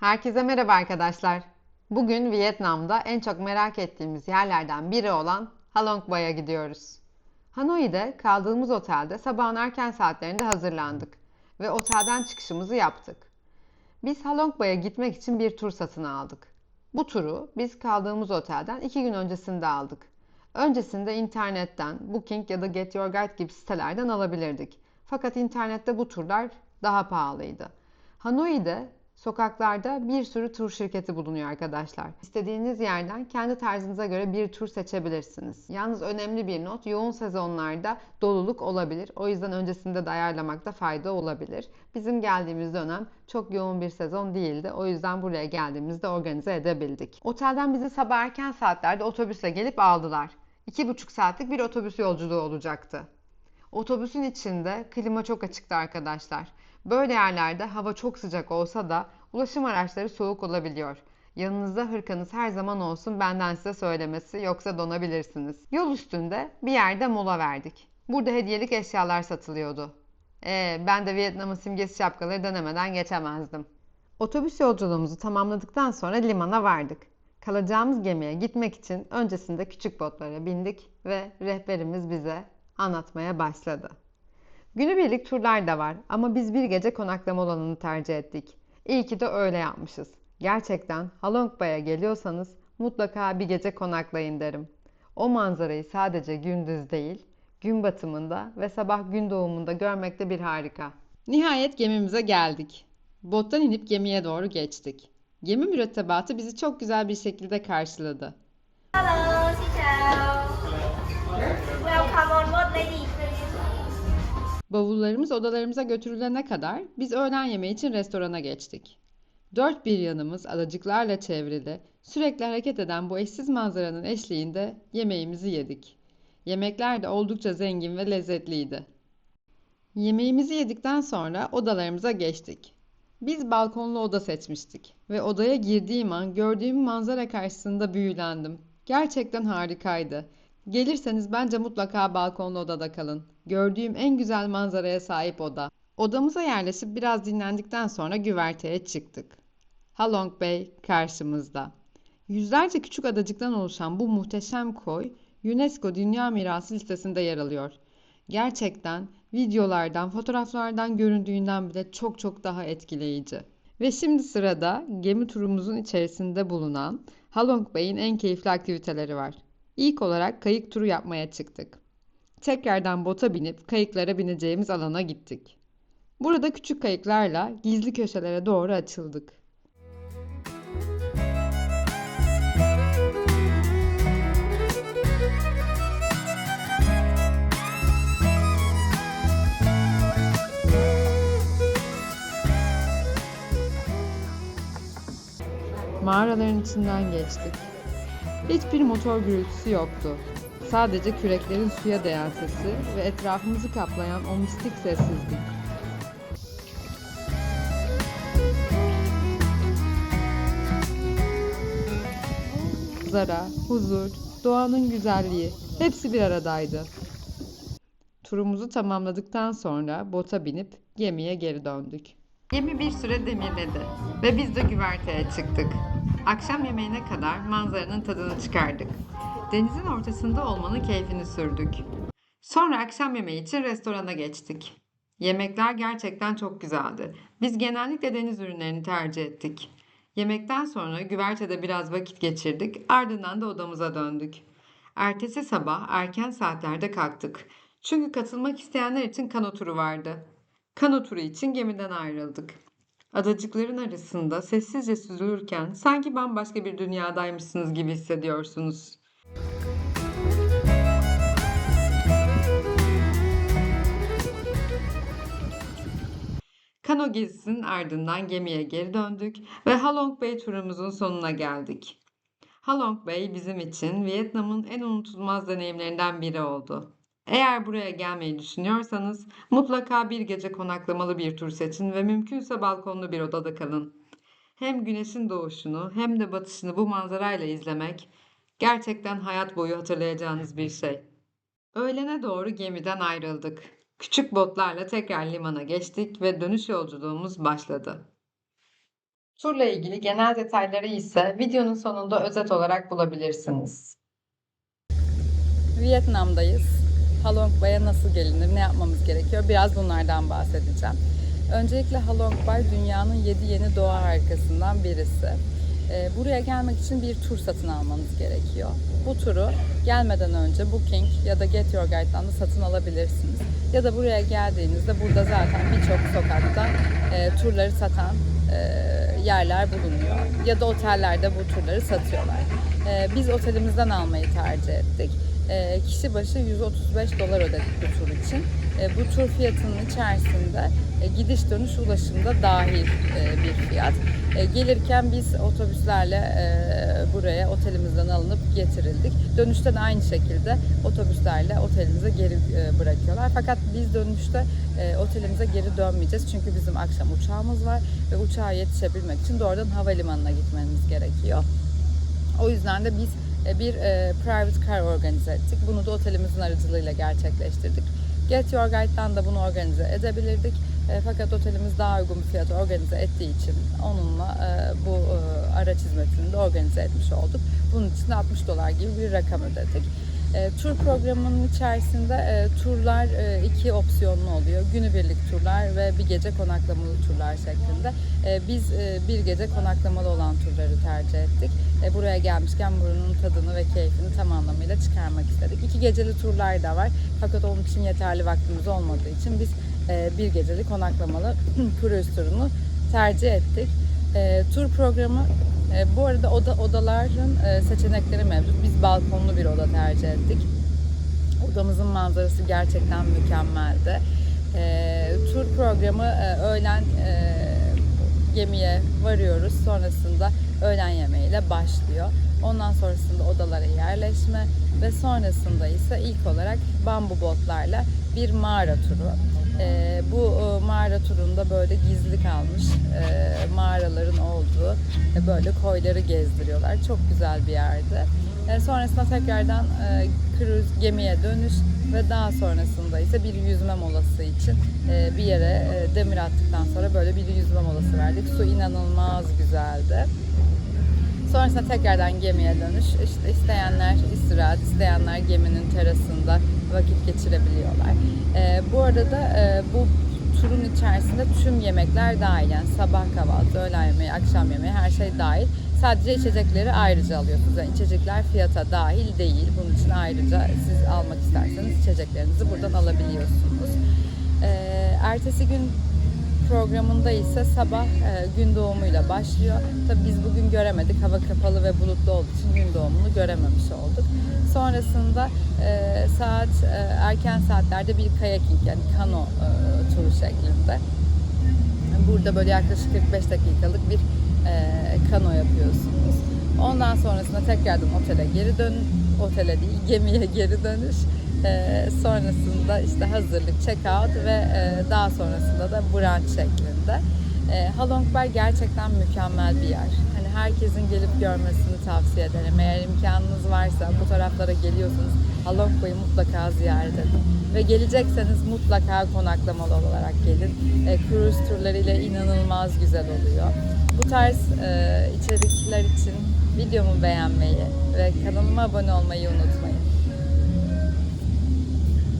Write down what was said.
Herkese merhaba arkadaşlar. Bugün Vietnam'da en çok merak ettiğimiz yerlerden biri olan Halong Bay'a gidiyoruz. Hanoi'de kaldığımız otelde sabahın erken saatlerinde hazırlandık ve otelden çıkışımızı yaptık. Biz Halong Bay'a gitmek için bir tur satın aldık. Bu turu biz kaldığımız otelden iki gün öncesinde aldık. Öncesinde internetten, Booking ya da Get Your Guide gibi sitelerden alabilirdik. Fakat internette bu turlar daha pahalıydı. Hanoi'de sokaklarda bir sürü tur şirketi bulunuyor arkadaşlar. İstediğiniz yerden kendi tarzınıza göre bir tur seçebilirsiniz. Yalnız önemli bir not, yoğun sezonlarda doluluk olabilir. O yüzden öncesinde de ayarlamakta fayda olabilir. Bizim geldiğimiz dönem çok yoğun bir sezon değildi. O yüzden buraya geldiğimizde organize edebildik. Otelden bizi sabah erken saatlerde otobüsle gelip aldılar. 2,5 saatlik bir otobüs yolculuğu olacaktı. Otobüsün içinde klima çok açıktı arkadaşlar. Böyle yerlerde hava çok sıcak olsa da ulaşım araçları soğuk olabiliyor. Yanınızda hırkanız her zaman olsun benden size söylemesi yoksa donabilirsiniz. Yol üstünde bir yerde mola verdik. Burada hediyelik eşyalar satılıyordu. Ee, ben de Vietnam'ın simgesi şapkaları denemeden geçemezdim. Otobüs yolculuğumuzu tamamladıktan sonra limana vardık. Kalacağımız gemiye gitmek için öncesinde küçük botlara bindik ve rehberimiz bize anlatmaya başladı. Günübirlik turlar da var ama biz bir gece konaklama olanını tercih ettik. İyi ki de öyle yapmışız. Gerçekten Halong Bay'a geliyorsanız mutlaka bir gece konaklayın derim. O manzarayı sadece gündüz değil, gün batımında ve sabah gün doğumunda görmek de bir harika. Nihayet gemimize geldik. Bottan inip gemiye doğru geçtik. Gemi mürettebatı bizi çok güzel bir şekilde karşıladı. Hello, Bavullarımız odalarımıza götürülene kadar biz öğlen yemeği için restorana geçtik. Dört bir yanımız adacıklarla çevrili, sürekli hareket eden bu eşsiz manzaranın eşliğinde yemeğimizi yedik. Yemekler de oldukça zengin ve lezzetliydi. Yemeğimizi yedikten sonra odalarımıza geçtik. Biz balkonlu oda seçmiştik ve odaya girdiğim an gördüğüm manzara karşısında büyülendim. Gerçekten harikaydı. Gelirseniz bence mutlaka balkonlu odada kalın. Gördüğüm en güzel manzaraya sahip oda. Odamıza yerleşip biraz dinlendikten sonra güverteye çıktık. Halong Bay karşımızda. Yüzlerce küçük adacıktan oluşan bu muhteşem koy UNESCO Dünya Mirası listesinde yer alıyor. Gerçekten videolardan, fotoğraflardan göründüğünden bile çok çok daha etkileyici. Ve şimdi sırada gemi turumuzun içerisinde bulunan Halong Bay'in en keyifli aktiviteleri var. İlk olarak kayık turu yapmaya çıktık. Tekrardan bota binip kayıklara bineceğimiz alana gittik. Burada küçük kayıklarla gizli köşelere doğru açıldık. Mağaraların içinden geçtik. Hiçbir motor gürültüsü yoktu. Sadece küreklerin suya değen sesi ve etrafımızı kaplayan o mistik sessizlik. Zara, huzur, doğanın güzelliği hepsi bir aradaydı. Turumuzu tamamladıktan sonra bota binip gemiye geri döndük. Gemi bir süre demirledi ve biz de güverteye çıktık. Akşam yemeğine kadar manzaranın tadını çıkardık. Denizin ortasında olmanın keyfini sürdük. Sonra akşam yemeği için restorana geçtik. Yemekler gerçekten çok güzeldi. Biz genellikle deniz ürünlerini tercih ettik. Yemekten sonra güvertede biraz vakit geçirdik, ardından da odamıza döndük. Ertesi sabah erken saatlerde kalktık. Çünkü katılmak isteyenler için kano turu vardı. Kano turu için gemiden ayrıldık. Adacıkların arasında sessizce süzülürken sanki bambaşka bir dünyadaymışsınız gibi hissediyorsunuz. Kano gezisinin ardından gemiye geri döndük ve Halong Bay turumuzun sonuna geldik. Halong Bay bizim için Vietnam'ın en unutulmaz deneyimlerinden biri oldu. Eğer buraya gelmeyi düşünüyorsanız mutlaka bir gece konaklamalı bir tur seçin ve mümkünse balkonlu bir odada kalın. Hem güneşin doğuşunu hem de batışını bu manzarayla izlemek gerçekten hayat boyu hatırlayacağınız bir şey. Öğlene doğru gemiden ayrıldık. Küçük botlarla tekrar limana geçtik ve dönüş yolculuğumuz başladı. Turla ilgili genel detayları ise videonun sonunda özet olarak bulabilirsiniz. Vietnam'dayız. Halong Bay'a nasıl gelinir, ne yapmamız gerekiyor? Biraz bunlardan bahsedeceğim. Öncelikle Halong Bay dünyanın 7 yeni doğa harikasından birisi. Ee, Buraya gelmek için bir tur satın almanız gerekiyor. Bu turu gelmeden önce Booking ya da Get Your Guide'dan da satın alabilirsiniz. Ya da buraya geldiğinizde burada zaten birçok sokakta e, turları satan e, yerler bulunuyor. Ya da otellerde bu turları satıyorlar. E, biz otelimizden almayı tercih ettik. E, kişi başı 135 dolar ödedik bu tur için. E, bu tur fiyatının içerisinde e, gidiş dönüş ulaşımda dahil e, bir fiyat. E, gelirken biz otobüslerle e, buraya otelimizden alınıp getirildik. Dönüşte de aynı şekilde otobüslerle otelimize geri e, bırakıyorlar. Fakat biz dönüşte e, otelimize geri dönmeyeceğiz. Çünkü bizim akşam uçağımız var ve uçağa yetişebilmek için doğrudan havalimanına gitmemiz gerekiyor. O yüzden de biz e, bir private car organize ettik. Bunu da otelimizin aracılığıyla gerçekleştirdik. Get Your Guide'dan da bunu organize edebilirdik. E, fakat otelimiz daha uygun bir fiyata organize ettiği için onunla e, bu e, araç hizmetini de organize etmiş olduk. Bunun için de 60 dolar gibi bir rakam ödedik. E, tur programının içerisinde e, turlar e, iki opsiyonlu oluyor. Günübirlik turlar ve bir gece konaklamalı turlar şeklinde. E, biz e, bir gece konaklamalı olan turları tercih ettik. E, buraya gelmişken buranın tadını ve keyfini tam anlamıyla çıkarmak istedik. İki geceli turlar da var. Fakat onun için yeterli vaktimiz olmadığı için biz e, bir geceli konaklamalı cruise turunu tercih ettik. E, tur programı e, bu arada oda odaların e, seçenekleri mevcut. Biz balkonlu bir oda tercih ettik. Odamızın manzarası gerçekten mükemmeldi. E, tur programı e, öğlen e, gemiye varıyoruz. Sonrasında öğlen yemeğiyle başlıyor. Ondan sonrasında odalara yerleşme ve sonrasında ise ilk olarak bambu botlarla bir mağara turu. Ee, bu e, mağara turunda böyle gizli kalmış e, mağaraların olduğu e, böyle koyları gezdiriyorlar. Çok güzel bir yerdi. E, sonrasında tekrardan e, cruise gemiye dönüş ve daha sonrasında ise bir yüzme molası için e, bir yere e, demir attıktan sonra böyle bir yüzme molası verdik. Su inanılmaz güzeldi. Sonrasında tekrardan gemiye dönüş. İşte isteyenler istirahat, isteyenler geminin terasında vakit geçirebiliyorlar. Ee, bu arada e, bu turun içerisinde tüm yemekler dahil. Yani sabah kahvaltı, öğlen yemeği, akşam yemeği her şey dahil. Sadece içecekleri ayrıca alıyorsunuz. Yani içecekler fiyata dahil değil. Bunun için ayrıca siz almak isterseniz içeceklerinizi buradan alabiliyorsunuz. Ee, ertesi gün programında ise sabah e, gün doğumuyla başlıyor. Tabii biz bugün göremedik. Hava kapalı ve bulutlu olduğu için gün doğumunu görememiş olduk. Sonrasında e, saat e, erken saatlerde bir kayaking yani kano e, turu şeklinde. Burada böyle yaklaşık 45 dakikalık bir e, kano yapıyorsunuz. Ondan sonrasında tekrardan otele geri dön, otele değil gemiye geri dönüş. E, sonrasında işte hazırlık, check-out ve e, daha sonrasında da brunch şeklinde. E, Halong Bay gerçekten mükemmel bir yer. Hani herkesin gelip görmesini tavsiye ederim. Eğer imkanınız varsa bu taraflara geliyorsanız Halong Bay'ı mutlaka ziyaret edin. Ve gelecekseniz mutlaka konaklamalı olarak gelin. E, cruise turlarıyla inanılmaz güzel oluyor. Bu tarz e, içerikler için videomu beğenmeyi ve kanalıma abone olmayı unutmayın.